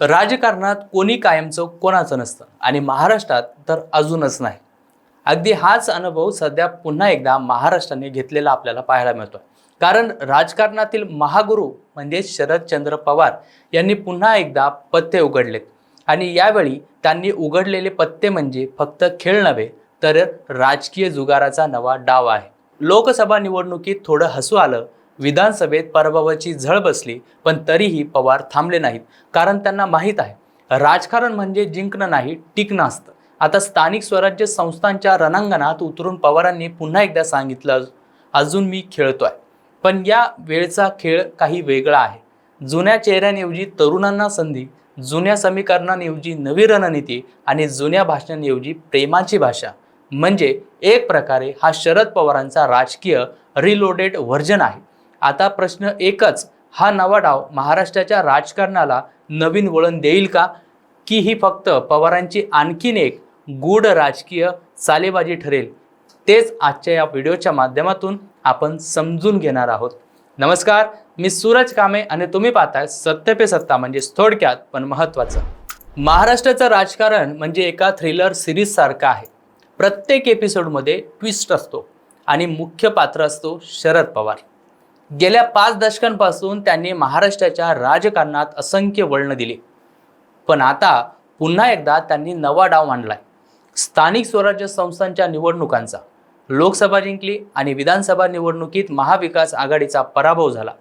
राजकारणात कोणी कायमचं कोणाचं नसतं. आणि महाराष्ट्रात तर अजूनच नाही. अगदी हाच अनुभव सध्या पुन्हा एकदा महाराष्ट्राने घेतलेला आपल्याला पाहायला मिळतो कारण राजकारणातील महागुरु म्हणजे शरदचंद्र पवार यांनी पुन्हा एकदा पत्ते उघडलेत. आणि यावेळी त्यांनी उघडलेले पत्ते म्हणजे फक्त खेळ नव्हे तर राजकीय जुगाराचा नवा डाव आहे. लोकसभा निवडणुकीत थोडं हसू आलं विधानसभेत पराभवाची झळ बसली पण तरीही पवार थांबले नाहीत. कारण त्यांना माहीत आहे राजकारण म्हणजे जिंकणं नाही टिकणं असतं. आता स्थानिक स्वराज्य संस्थांच्या रणांगणात उतरून पवारांनी पुन्हा एकदा सांगितलं अजून मी खेळतोय. पण या वेळचा खेळ काही वेगळा आहे. जुन्या चेहऱ्यांऐवजी तरुणांना संधी जुन्या समीकरणांऐवजी नवी रणनीती आणि जुन्या भाषणांऐवजी प्रेमाची भाषा. म्हणजे एक प्रकारे हा शरद पवारांचा राजकीय रिलोडेड व्हर्जन आहे. आता प्रश्न एकच हा नवा डाव महाराष्ट्राच्या राजकारणाला नवीन वळण देईल का? की ही फक्त पवारांची आणखीन एक गूढ राजकीय चालेबाजी ठरेल? तेच आजच्या या व्हिडिओच्या माध्यमातून आपण समजून घेणार आहोत. नमस्कार मी सूरज कामे आणि तुम्ही पाहताय सत्य पे सत्ता म्हणजे थोडक्यात पण महत्त्वाचं. महाराष्ट्राचं राजकारण म्हणजे एका थ्रिलर सिरीज सारखं आहे. प्रत्येक एपिसोडमध्ये ट्विस्ट असतो आणि मुख्य पात्र असतो शरद पवार. गेल्या पाच दशकांपासून त्यांनी महाराष्ट्राच्या राजकारणात असंख्य वळणं दिली. पण आता पुन्हा एकदा त्यांनी नवा डाव मांडलाय स्थानिक स्वराज्य संस्थांच्या निवडणुकांचा. लोकसभा जिंकली आणि विधानसभा निवडणुकीत महाविकास आघाडीचा पराभव झाला.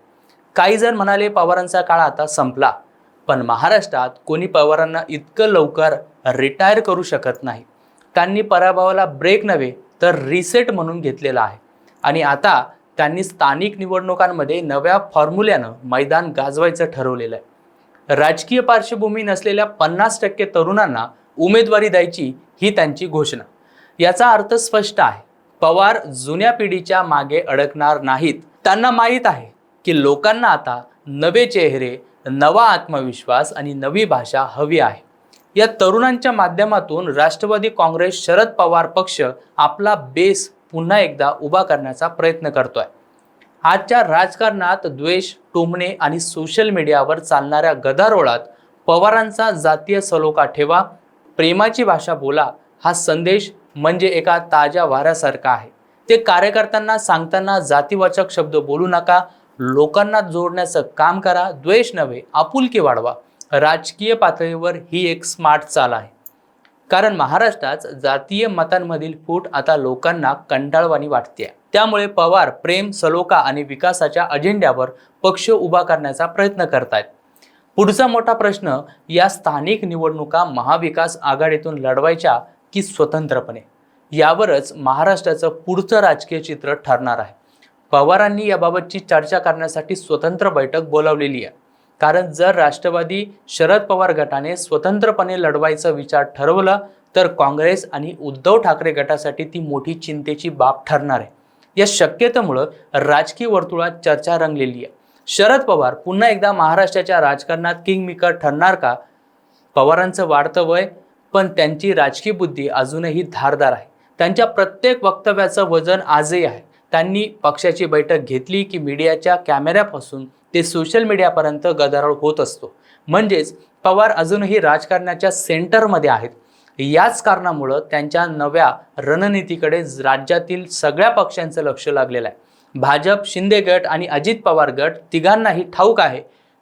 काही जण म्हणाले पवारांचा काळ आता संपला पण महाराष्ट्रात कोणी पवारांना इतकं लवकर रिटायर करू शकत नाही. त्यांनी पराभवाला ब्रेक नव्हे तर रिसेट म्हणून घेतलेला आहे. आणि आता त्यांनी स्थानिक निवडणुकांमध्ये नव्या फॉर्म्युल्यानं मैदान गाजवायचं ठरवलेलं आहे. राजकीय पार्श्वभूमी नसलेल्या पन्नास टक्के तरुणांना उमेदवारी द्यायची ही त्यांची घोषणा. याचा अर्थ स्पष्ट आहे. पवार जुन्या पिढीच्या मागे अडकणार नाहीत. त्यांना माहीत आहे की लोकांना आता नवे चेहरे नवा आत्मविश्वास आणि नवी भाषा हवी आहे. या तरुणांच्या माध्यमातून राष्ट्रवादी काँग्रेस शरद पवार पक्ष आपला बेस पुन्हा एकदा उभा करण्याचा प्रयत्न करतोय. आजच्या राजकारणात द्वेष टोमणे आणि सोशल मीडियावर चालणाऱ्या गदारोळात पवारांचा जातीय सलोखा ठेवा प्रेमाची भाषा बोला हा संदेश म्हणजे एका ताज्या वाऱ्यासारखा आहे. ते कार्यकर्त्यांना सांगताना जातीवाचक शब्द बोलू नका लोकांना जोडण्याचं काम करा द्वेष नव्हे आपुलकी वाढवा. राजकीय पातळीवर ही एक स्मार्ट चाल आहे. कारण महाराष्ट्रात जातीय मतांमधील फूट आता लोकांना कंटाळवाणी वाटते त्यामुळे पवार प्रेम सलोका आणि विकासाच्या अजेंड्यावर पक्ष उभा करण्याचा प्रयत्न करतायत. पुढचा मोठा प्रश्न या स्थानिक निवडणुका महाविकास आघाडीतून लढवायच्या की स्वतंत्रपणे? यावरच महाराष्ट्राचं पुढचं राजकीय चित्र ठरणार आहे. पवारांनी याबाबतची चर्चा करण्यासाठी स्वतंत्र बैठक बोलावलेली आहे. कारण जर राष्ट्रवादी शरद पवार गटाने स्वतंत्रपणे लढवायचा विचार ठरवला तर काँग्रेस आणि उद्धव ठाकरे गटासाठी ती मोठी चिंतेची बाब ठरणार आहे. या शक्यतेमुळं राजकीय वर्तुळात चर्चा रंगलेली आहे. शरद पवार पुन्हा एकदा महाराष्ट्राच्या राजकारणात किंगमेकर ठरणार का? पवारांचं वाढतं वय पण त्यांची राजकीय बुद्धी अजूनही धारदार आहे. त्यांच्या प्रत्येक वक्तव्याचं वजन आजही आहे. त्यांनी पक्षाची बैठक घेतली की मीडियाच्या कॅमेऱ्यापासून ते सोशल मीडियापर्यंत गदारोळ होत असतो. म्हणजेच पवार अजूनही राजकारणाच्या सेंटरमध्ये आहेत. याच कारणामुळं त्यांच्या नव्या रणनीतीकडे राज्यातील सगळ्या पक्षांचं लक्ष लागलेलं आहे. भाजप शिंदे गट आणि अजित पवार गट तिघांनाही ठाऊक आहे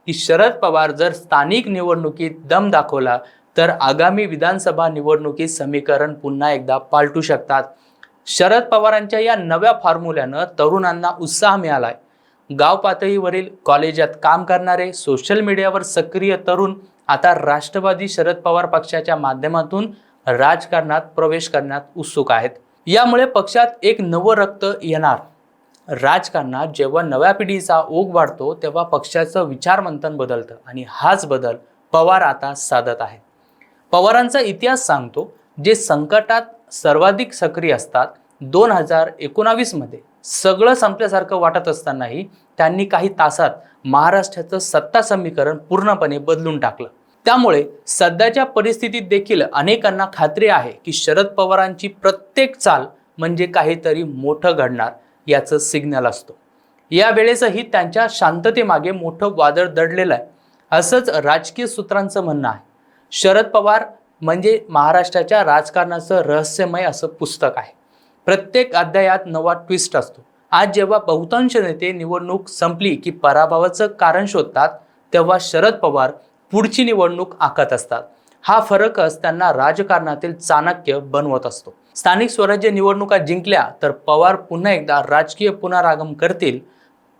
की शरद पवार जर स्थानिक निवडणुकीत दम दाखवला तर आगामी विधानसभा निवडणुकीत समीकरण पुन्हा एकदा पालटू शकतात. शरद पवारांच्या या नव्या फॉर्म्युल्यानं तरुणांना उत्साह मिळालाय. गाव पातळीवरील कॉलेजात काम करणारे सोशल मीडियावर सक्रिय तरुण आता राष्ट्रवादी शरद पवार पक्षाच्या माध्यमातून राजकारणात प्रवेश करण्यात उत्सुक आहेत. यामुळे पक्षात एक नवं रक्त येणार. राजकारणात जेव्हा नव्या पिढीचा ओघ वाढतो तेव्हा पक्षाचं विचारमंथन बदलतं आणि हाच बदल पवार आता साधत आहे पवारांचा इतिहास सांगतो जे संकटात सर्वाधिक सक्रिय असतात. दोन हजार एकोणावीसमध्ये सगळं संपल्यासारखं वाटत असतानाही त्यांनी काही तासात महाराष्ट्राचं सत्ता समीकरण पूर्णपणे बदलून टाकलं. त्यामुळे सध्याच्या परिस्थितीत देखील अनेकांना खात्री आहे की शरद पवारांची प्रत्येक चाल म्हणजे काहीतरी मोठं घडणार याचं सिग्नल असतो. या वेळेसही त्यांच्या शांततेमागे मोठं वादळ दडलेलं आहे. असंच राजकीय सूत्रांचं म्हणणं आहे. शरद पवार म्हणजे महाराष्ट्राच्या राजकारणाचं रहस्यमय असं पुस्तक आहे. प्रत्येक अध्यायात नवा ट्विस्ट असतो. आज जेव्हा बहुतांश नेते निवडणूक संपली की पराभवाचं कारण शोधतात तेव्हा शरद पवार पुढची निवडणूक आखत असतात. हा फरकच त्यांना राजकारणातील चाणक्य बनवत असतो. स्थानिक स्वराज्य निवडणुका जिंकल्या तर पवार पुन्हा एकदा राजकीय पुनरागम करतील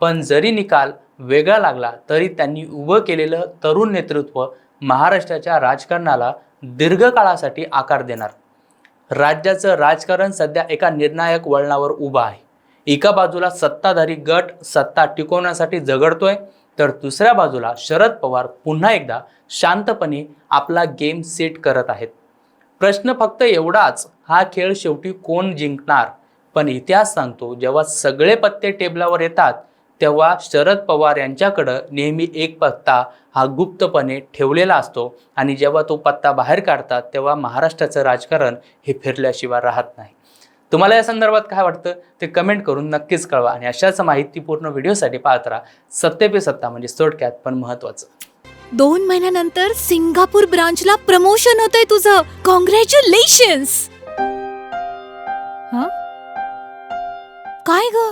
पण जरी निकाल वेगळा लागला तरी त्यांनी उभं केलेलं तरुण नेतृत्व महाराष्ट्राच्या राजकारणाला दीर्घकाळासाठी आकार देणार. राज्याचं राजकारण सध्या एका निर्णायक वळणावर उभं आहे. एका बाजूला सत्ताधारी गट सत्ता टिकवण्यासाठी झगडतोय तर दुसऱ्या बाजूला शरद पवार पुन्हा एकदा शांतपणे आपला गेम सेट करत आहेत. प्रश्न फक्त एवढाच हा खेळ शेवटी कोण जिंकणार? पण इतिहास सांगतो जेव्हा सगळे पत्ते टेबलावर येतात तेव्हा शरद पवार यांच्याकडं नेहमी एक पत्ता हा गुप्तपणे ठेवलेला असतो आणि जेव्हा तो पत्ता बाहेर काढतात तेव्हा महाराष्ट्राचं राजकारण हे फिरल्याशिवाय राहत नाही. तुम्हाला या संदर्भात काय वाटतं? ते कमेंट करून नक्कीच कळवा आणि अशाच माहितीपूर्ण व्हिडिओसाठी पाहत राहा. सत्य पे सत्ता म्हणजे थोडक्यात पण महत्त्वाचं. दोन महिन्यानंतर सिंगापूर ब्रांचला प्रमोशन होतंय तुझं. कॉंग्रॅच्युलेशन्स काय ग?